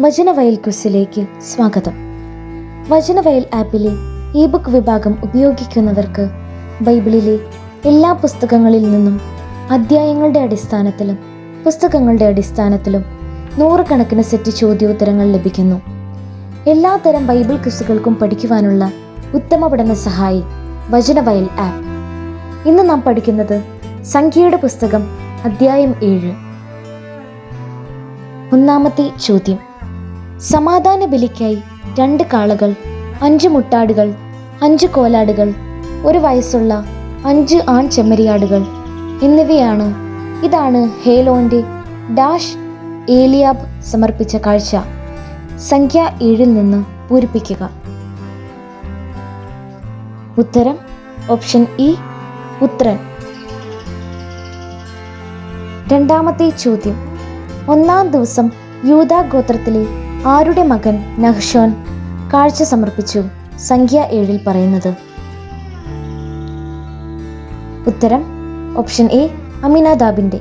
വചനവയൽ ക്വിസിലേക്ക് സ്വാഗതം. Vachanavayal ആപ്പിലെ E book വിഭാഗം ഉപയോഗിക്കുന്നവർക്ക് ബൈബിളിലെ എല്ലാ പുസ്തകങ്ങളിൽ നിന്നും അധ്യായങ്ങളുടെ അടിസ്ഥാനത്തിലും പുസ്തകങ്ങളുടെ അടിസ്ഥാനത്തിലും നൂറുകണക്കിന് സെറ്റ് ചോദ്യോത്തരങ്ങൾ ലഭിക്കുന്നു. എല്ലാത്തരം ബൈബിൾ ക്വിസുകൾക്കും പഠിക്കുവാനുള്ള ഉത്തമ പഠന സഹായി വചനവയൽ ആപ്പ്. ഇന്ന് നാം പഠിക്കുന്നത് സംഖ്യയുടെ പുസ്തകം അധ്യായം ഏഴ്. ഒന്നാമത്തെ ചോദ്യം. സമാധാന ബലിക്കായി രണ്ട് കാളകൾ അഞ്ച് മുട്ടാടുകൾ അഞ്ച് കോലാടുകൾ ഒരു വയസ്സുള്ള അഞ്ച് ആൺ ചെമ്മരിയാടുകൾ എന്നിവയാണ് ഇതാണ് ഹേലോന്റെ ഡാഷ് ഏലിയാബ് സമർപ്പിച്ച കാഴ്ച. സംഖ്യ ഏഴിൽ നിന്ന് പൂരിപ്പിക്കുക. ഉത്തരം ഓപ്ഷൻ ഇ ഉത്രൻ. രണ്ടാമത്തെ ചോദ്യം. ഒന്നാം ദിവസം യൂതാ ഗോത്രത്തിലെ ആരുടെ മകൻ നഹ്ഷോൻ കാഴ്ച സമർപ്പിച്ചു സംഖ്യ ഏഴിൽ പറയുന്നത്? ഉത്തരം ഓപ്ഷൻ എ അമിനാദാബിന്റെ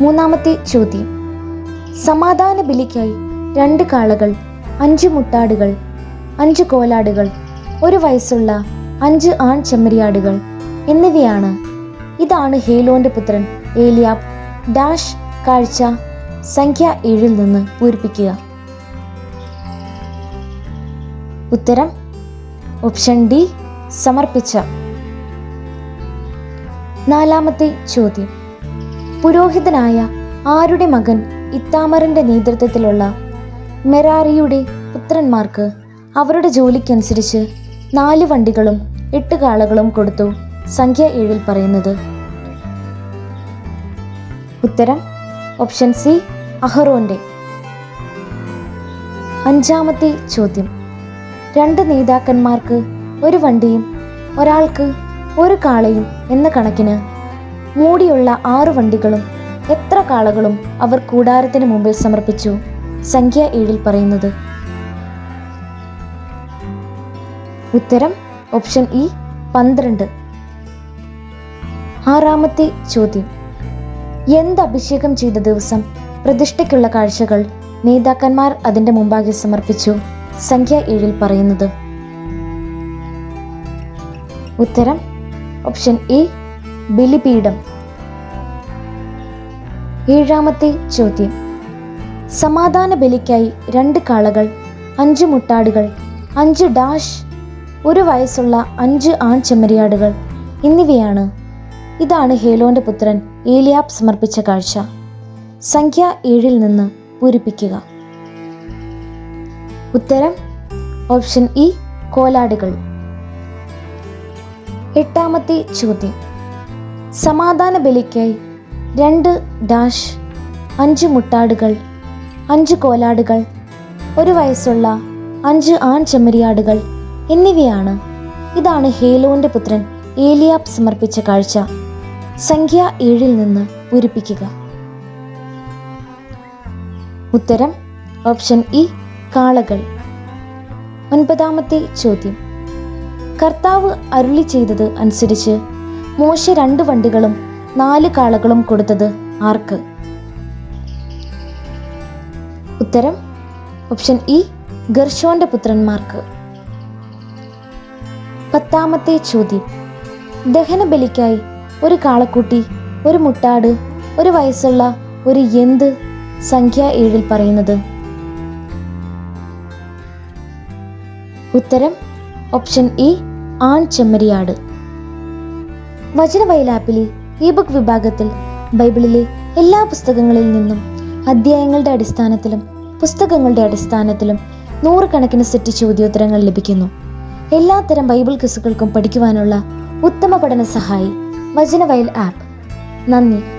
മൂന്നാമത്തെ ചോദ്യം. സമാധാന ബലിക്കായി രണ്ട് കാളകൾ അഞ്ച് മുട്ടാടുകൾ അഞ്ച് കോലാടുകൾ ഒരു വയസ്സുള്ള അഞ്ച് ആൺ ചെമ്മരിയാടുകൾ എന്നിവയാണ്. ഇതാണ് ഹേലോന്റെ പുത്രൻ ഏലിയാബ്. ഡാഷ് കാഴ്ച സംഖ്യ ഏഴിൽ നിന്ന് പൂരിപ്പിക്കുക. ഉത്തരം ഓപ്ഷൻ ഡി സമർപ്പിച്ച. നാലാമത്തെ ചോദ്യം. പുരോഹിതനായ ആരുടെ മകൻ ഇത്താമറിന്റെ നേതൃത്വത്തിലുള്ള മെറാറിയുടെ പുത്രന്മാർക്ക് അവരുടെ ജോലിക്കനുസരിച്ച് നാല് വണ്ടികളും എട്ട് കാളകളും കൊടുത്തു സംഖ്യ ഏഴിൽ പറയുന്നത്. ഉത്തരം ഓപ്ഷൻ സി അഹറോന്റെ. അഞ്ചാമത്തെ ചോദ്യം. രണ്ട് നേതാക്കന്മാർക്ക് ഒരു വണ്ടിയും ഒരാൾക്ക് ഒരു കാളയും എന്ന കണക്കിന് മൂടിയുള്ള ആറു വണ്ടികളും എത്ര കാളകളും അവർ കൂടാരത്തിന് മുമ്പിൽ സമർപ്പിച്ചു? സംഖ്യ ഏഴിൽ പറയുന്നത്. ഉത്തരം ഓപ്ഷൻ ഇ പന്ത്രണ്ട്. ആറാമത്തെ ചോദ്യം. എന്ത് അഭിഷേകം ചെയ്ത ദിവസം? പ്രതിഷ്ഠയ്ക്കുള്ള കാഴ്ചകൾ നേതാക്കന്മാർ അതിന്റെ മുമ്പാകെ സമർപ്പിച്ചു. സംഖ്യ ഏഴിൽ പറയുന്നത് ഉത്തരം ഓപ്ഷൻ എ ബലിപീഠം. ഏഴാമത്തെ ചോദ്യം സമാധാന ബലിക്കായി രണ്ട് കാളകൾ അഞ്ച് മുട്ടാടുകൾ അഞ്ച് ഡാഷ് ഒരു വയസ്സുള്ള അഞ്ച് ആൺ ചെമ്മരിയാടുകൾ എന്നിവയാണ്. ഇതാണ് ഹേലോന്റെ പുത്രൻ ഏലിയാബ് സമർപ്പിച്ച കാഴ്ച. സംഖ്യ ഏഴിൽ നിന്ന് പൂരിപ്പിക്കുക. ഉത്തരം ഓപ്ഷൻ ഇ കോലാടുകൾ. എട്ടാമത്തെ ചോദ്യം. സമാധാന ബലിക്കായി രണ്ട് ഡാഷ് അഞ്ച് മുട്ടാടുകൾ അഞ്ച് കോലാടുകൾ ഒരു വയസ്സുള്ള അഞ്ച് ആൺ ചെമ്മരിയാടുകൾ എന്നിവയാണ്. ഇതാണ് ഹേലോന്റെ പുത്രൻ ഏലിയാബ് സമർപ്പിച്ച കാഴ്ച. സംഖ്യ ഏഴിൽ നിന്ന് പൂരിപ്പിക്കുക. ഉത്തരം ഓപ്ഷൻ ഇ കാളകൾ. ഒൻപതാമത്തെ ചോദ്യം. കർത്താവ് അരുളി ചെയ്തത് അനുസരിച്ച് മോശ രണ്ട് വണ്ടികളും നാല് കാളകളും കൊടുത്തത് ആർക്ക്? ഉത്തരം ഓപ്ഷൻ ഇ ഗർഷോന്റെ പുത്രന്മാർക്ക്. പത്താമത്തെ ചോദ്യം. ദഹനബലിക്കായി ഒരു കാളക്കുട്ടി ഒരു മുട്ടാട് ഒരു വയസ്സുള്ള ഒരു എന്ത്? സംഖ്യ ഏഴിൽ പറയുന്നത്. ഉത്തരം ഓപ്ഷൻ ഇ ആൺ ചെമ്മരിയാട്. വചനവയൽ ആപ്പിലെ ഇ ബുക്ക് വിഭാഗത്തിൽ ബൈബിളിലെ എല്ലാ പുസ്തകങ്ങളിൽ നിന്നും അധ്യായങ്ങളുടെ അടിസ്ഥാനത്തിലും പുസ്തകങ്ങളുടെ അടിസ്ഥാനത്തിലും നൂറുകണക്കിന് സെറ്റ് ചോദ്യോത്തരങ്ങൾ ലഭിക്കുന്നു. എല്ലാത്തരം ബൈബിൾ ക്വിസുകൾക്കും പഠിക്കുവാനുള്ള ഉത്തമ പഠന സഹായി വചനവയൽ ആപ്പ്. നന്ദി.